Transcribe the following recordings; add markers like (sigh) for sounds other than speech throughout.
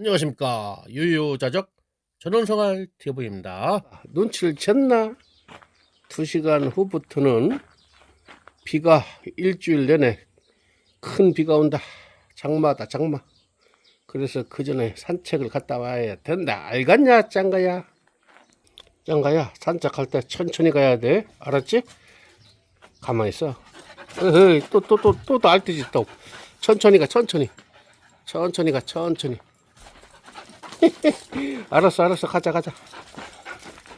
안녕하십니까. 유유자적 전원생활 TV입니다. 눈치를 챘나? 2시간 후부터는 비가 일주일 내내 큰 비가 온다. 장마다 장마. 그래서 그 전에 산책을 갔다 와야 된다. 알겠냐 짱가야? 짱가야 산책할 때 천천히 가야 돼. 알았지? 가만히 있어. 또또 또 또 날뛰지 또 천천히 가 천천히. 천천히 가 천천히 (laughs) 알았어 알았어. 가자 가자.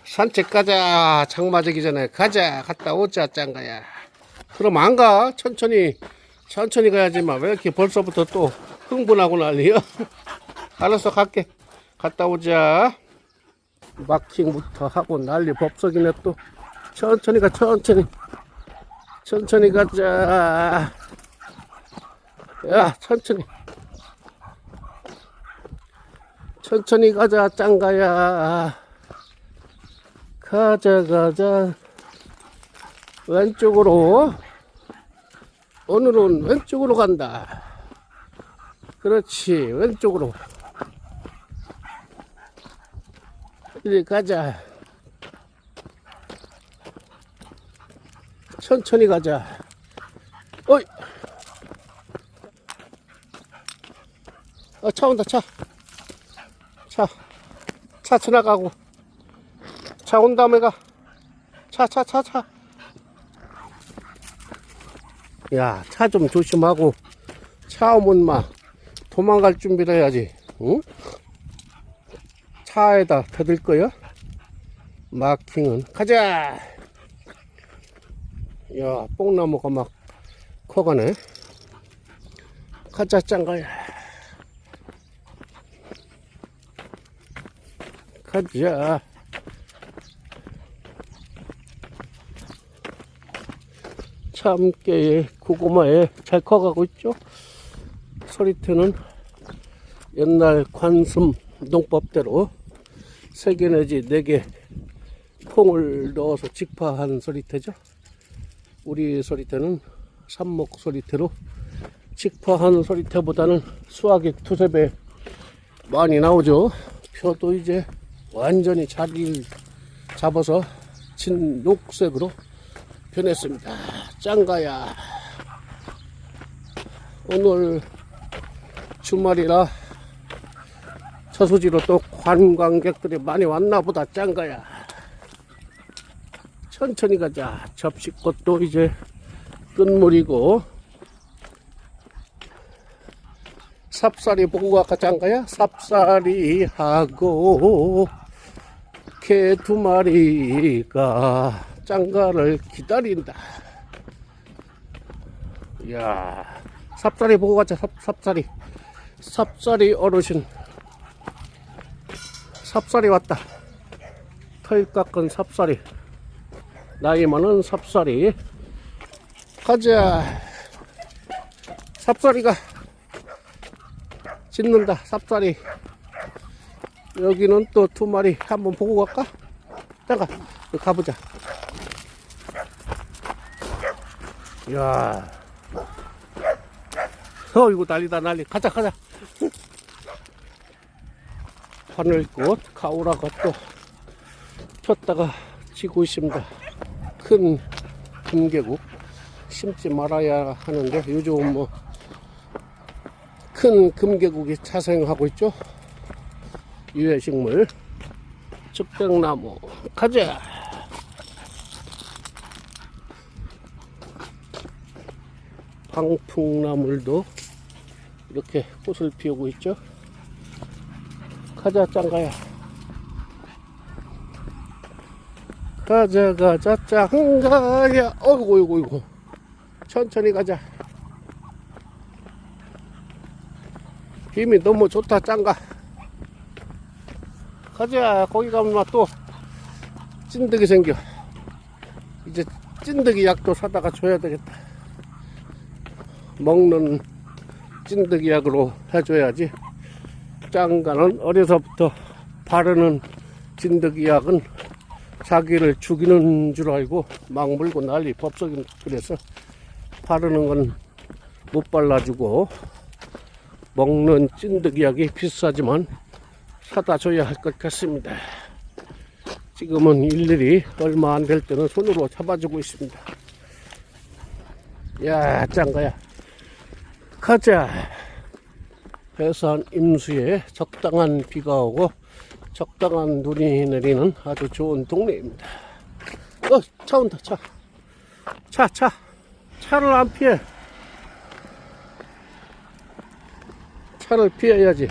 산책 가자. 장마 되기 전에 가자. 갔다 오자 짱가야. 그럼 안 가. 천천히 천천히 가야지만 왜 이렇게 벌써부터 또 흥분하고 난리야? (laughs) 알았어 갈게. 갔다 오자. 마킹부터 하고 난리 법석이네 또. 천천히 가 천천히. 천천히 가자. 야 천천히 천천히 가자 짱가야. 가자 가자. 왼쪽으로. 오늘은 왼쪽으로 간다. 그렇지 왼쪽으로. 이리 가자. 천천히 가자. 어이. 어, 차 온다 차 차, 차 지나가고. 차 온 다음에 가. 차, 차, 차, 차. 야, 차 좀 조심하고. 차 오면 막 도망갈 준비를 해야지. 응? 차에다 대들 거야? 마킹은. 가자! 야, 뽕나무가 막 커가네. 가자, 짱가야. 가자. 참깨에 고구마에 잘 커가고 있죠. 소리태는 옛날 관습 농법대로 세 개 내지 네 개 콩을 넣어서 직파한 소리태죠. 우리 소리태는 삽목 소리태로 직파한 소리태보다는 수확이 두세 배 많이 나오죠. 표도 이제 완전히 자리를 잡아서 진 녹색으로 변했습니다. 짱가야. 오늘 주말이라 저수지로 또 관광객들이 많이 왔나 보다 짱가야. 천천히 가자. 접시꽃도 이제 끝물이고 삽살이 보고 가까 짱가야? 삽살이 하고 개 두 마리가 짱가를 기다린다. 이야, 삽살이 보고 가자, 삽, 삽살이. 삽살이 어르신. 삽살이 왔다. 털 깎은 삽살이. 나이 많은 삽살이. 가자. 삽살이가 짖는다, 삽살이. 여기는 또 두 마리 한번 보고 갈까? 잠깐, 여기 가보자. 이야. 어, 이거 난리다, 난리. 가자, 가자. 하늘꽃, 가오라가 또 폈다가 지고 있습니다. 큰 금계국. 심지 말아야 하는데, 요즘 뭐, 큰 금계국이 자생하고 있죠. 유해식물 측백나무 가자 방풍나물도 이렇게 꽃을 피우고 있죠. 가자 짱가야. 가자 가자 짱가야. 어이구 어이구 어이구. 천천히 가자. 힘이 너무 좋다 짱가 가자. 거기 가면 막또 찐득이 생겨. 이제 찐득이 약도 사다가 줘야 되겠다. 먹는 찐득이 약으로 해줘야지. 짱가는 어려서부터 바르는 찐득이 약은 자기를 죽이는 줄 알고 막 물고 난리 법석이 그래서 바르는 건 못 발라주고 먹는 찐득이하기 비싸지만 사다 줘야 할 것 같습니다. 지금은 일일이 얼마 안 될 때는 손으로 잡아주고 있습니다. 야, 짱가야. 가자. 해산 임수에 적당한 비가 오고 적당한 눈이 내리는 아주 좋은 동네입니다. 어, 차 온다, 차. 차, 차. 차를 안 피해. 차를 피해야지.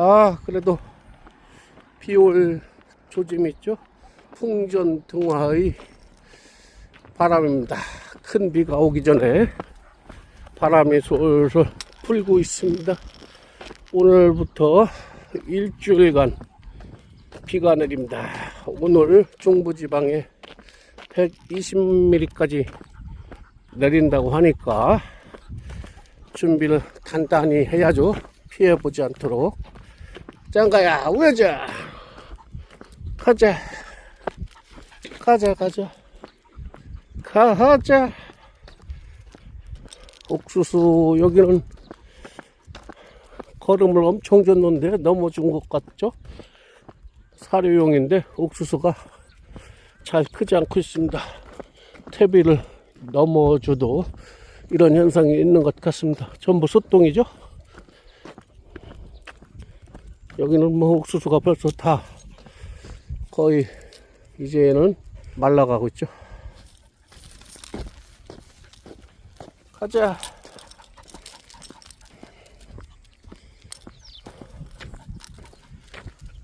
아, 그래도 비올 조짐이 있죠? 풍전 등화의 바람입니다. 큰 비가 오기 전에 바람이 솔솔 불고 있습니다. 오늘부터 일주일간 비가 내립니다. 오늘 중부지방에 120mm까지 내린다고 하니까 준비를 단단히 해야죠. 피해보지 않도록. 짱가야, 우회자! 가자. 가자, 가자. 가자. 옥수수, 여기는 걸음을 엄청 줬는데 넘어진 것 같죠? 사료용인데 옥수수가 잘 크지 않고 있습니다. 퇴비를 넘어줘도 이런 현상이 있는 것 같습니다. 전부 숫동이죠? 여기는 뭐 옥수수가 벌써 다 거의 이제는 말라가고 있죠. 가자.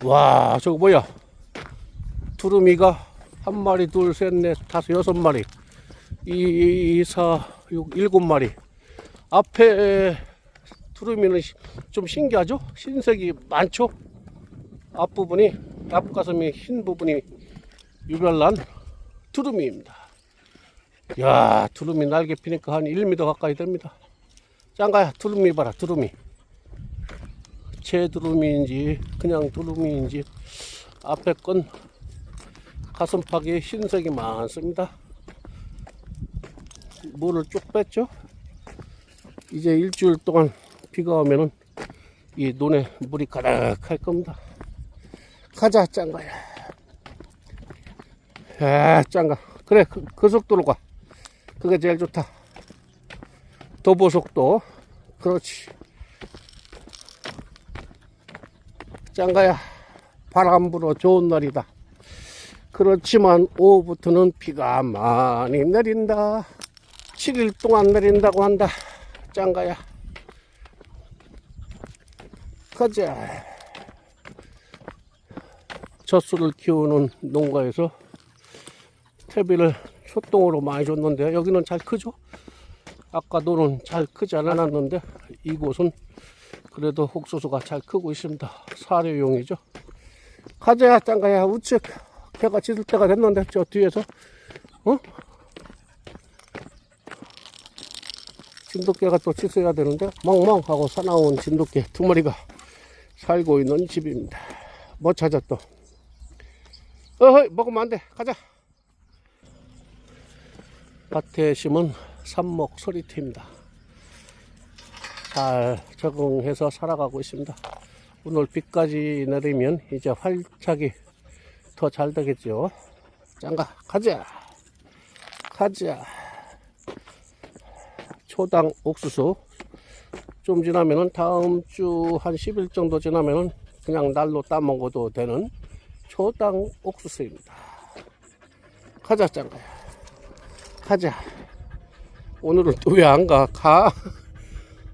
와, 저거 뭐야? 두루미가 한 마리, 둘, 셋, 넷, 다섯, 여섯 마리. 이, 이, 사, 육, 일곱 마리. 앞에 두루미는 시- 좀 신기하죠? 흰색이 많죠? 앞부분이, 앞가슴이 흰 부분이 유별난 두루미입니다. 야 두루미 날개 피니까 한 1m 가까이 됩니다. 짱가야, 두루미 봐라, 두루미. 제 두루미인지, 그냥 두루미인지, 앞에 건 가슴팍에 흰색이 많습니다. 물을 쭉 뺐죠? 이제 일주일 동안 비가 오면은 이 논에 물이 가득할 겁니다. 가자, 짱가야. 야, 짱가. 그래, 그, 그 속도로 가. 그게 제일 좋다. 도보 속도. 그렇지. 짱가야, 바람 불어 좋은 날이다. 그렇지만 오후부터는 비가 많이 내린다. 7일 동안 내린다고 한다. 짱가야. 가자. 젖소를 키우는 농가에서 퇴비를 소똥으로 많이 줬는데 여기는 잘 크죠? 아까 노는 잘 크지 않았는데 이곳은 그래도 옥수수가 잘 크고 있습니다. 사료용이죠. 가자 짱가야 우측 개가 짖을 때가 됐는데 저 뒤에서 어? 진돗개가 또 짖어야 되는데 멍멍 하고 사나운 진돗개 두 마리가 살고 있는 집입니다. 뭐 찾아 또? 어허이 먹으면 안 돼. 가자. 밭에 심은 삽목 소리티입니다. 잘 적응해서 살아가고 있습니다. 오늘 비까지 내리면 이제 활착이 더 잘 되겠죠 짱가 가자. 가자. 초당 옥수수 좀 지나면은 다음 주 한 10일 정도 지나면은 그냥 날로 따먹어도 되는 초당 옥수수입니다. 가자, 짱가야. 가자. 오늘은 또 왜 안 가? 가.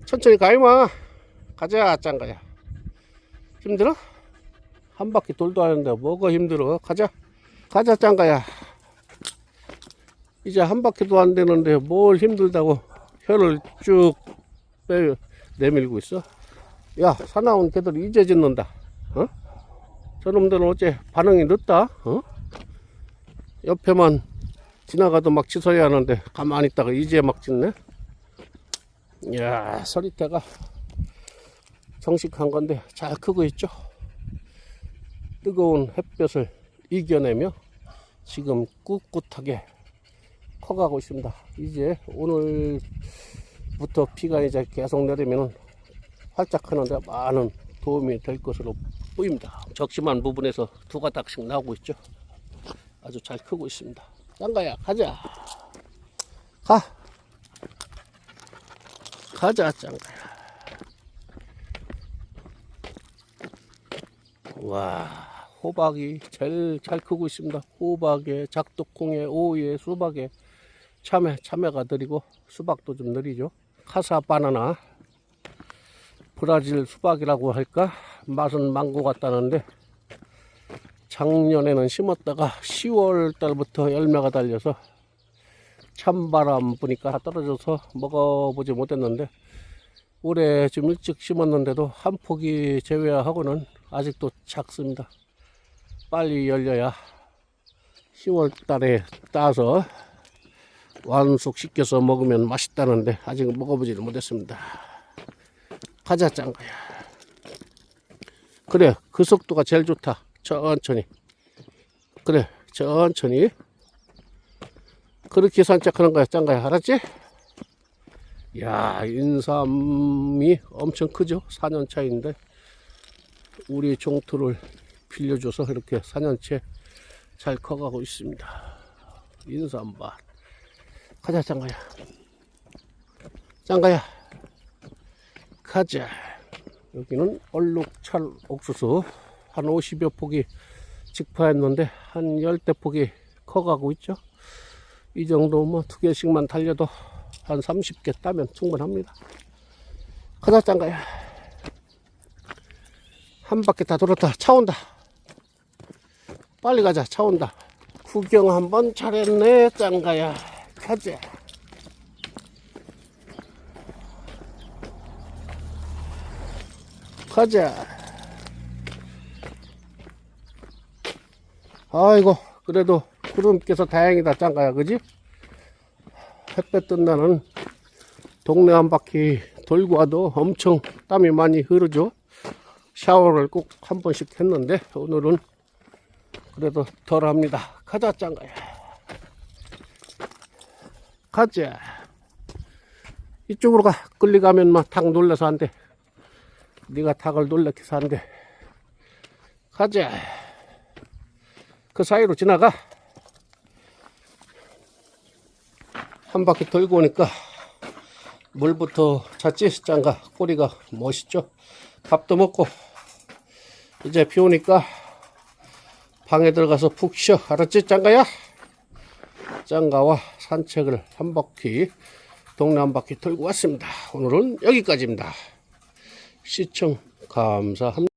천천히 가, 이마. 가자, 짱가야. 힘들어? 한 바퀴 돌도 하는데 뭐가 힘들어? 가자. 가자, 짱가야. 이제 한 바퀴도 안 되는데 뭘 힘들다고 혀를 쭉 빼, 내밀고 있어? 야, 사나운 개들 이제 짖는다. 어? 저놈들은 어째 반응이 늦다? 어? 옆에만 지나가도 막 짖어야 하는데 가만히 있다가 이제 막 짖네? 이야, 서리태가 정식한 건데 잘 크고 있죠? 뜨거운 햇볕을 이겨내며 지금 꿋꿋하게 커가고 있습니다. 이제 오늘 부터 비가 이제 계속 내리면 활짝 하는데 많은 도움이 될 것으로 보입니다. 적심한 부분에서 두 가닥씩 나오고 있죠. 아주 잘 크고 있습니다. 짱가야 가자. 가. 가자 짱가야. 와 호박이 제일 잘 크고 있습니다. 호박에 작두콩에 오이에 수박에 참외 참외가 느리고 수박도 좀 느리죠. 카사 바나나 브라질 수박이라고 할까 맛은 망고 같다는데 작년에는 심었다가 10월 달부터 열매가 달려서 찬바람 부니까 다 떨어져서 먹어보지 못했는데 올해 좀 일찍 심었는데도 한 폭이 제외하고는 아직도 작습니다. 빨리 열려야 10월 달에 따서 완숙시켜서 먹으면 맛있다는데 아직 먹어보지를 못했습니다. 가자 짱가야. 그래 그 속도가 제일 좋다. 천천히. 그래 천천히. 그렇게 산책하는 거야 짱가야 알았지? 야 인삼이 엄청 크죠 4년 차인데 우리 종토를 빌려줘서 이렇게 4년째 잘 커가고 있습니다 인삼밭 가자 짱가야 짱가야 가자 여기는 얼룩찰 옥수수 한 50여 폭이 직파했는데 한 10대 폭이 커가고 있죠 이 정도 뭐두 개씩만 달려도 한 30개 따면 충분합니다. 가자 짱가야. 한 바퀴 다 돌았다. 차 온다. 빨리 가자. 차 온다. 구경 한번 잘했네 짱가야. 가자. 가자. 아이고 그래도 구름께서 다행이다 짱가야 그지? 햇볕 뜬 날은 동네 한 바퀴 돌고 와도 엄청 땀이 많이 흐르죠. 샤워를 꼭 한 번씩 했는데 오늘은 그래도 덜 합니다. 가자 짱가야. 가자. 이쪽으로 가. 끌리 가면 막닭 놀라서 안 돼. 네가 닭을 놀래켜서 안 돼. 가자. 그 사이로 지나가. 한 바퀴 돌고 오니까 물부터 잤지 짱가 꼬리가 멋있죠 밥도 먹고 이제 비 오니까 방에 들어가서 푹 쉬어 알았지 짱가야 짱가와 산책을 한 바퀴 동네 한 바퀴 돌고 왔습니다. 오늘은 여기까지입니다. 시청 감사합니다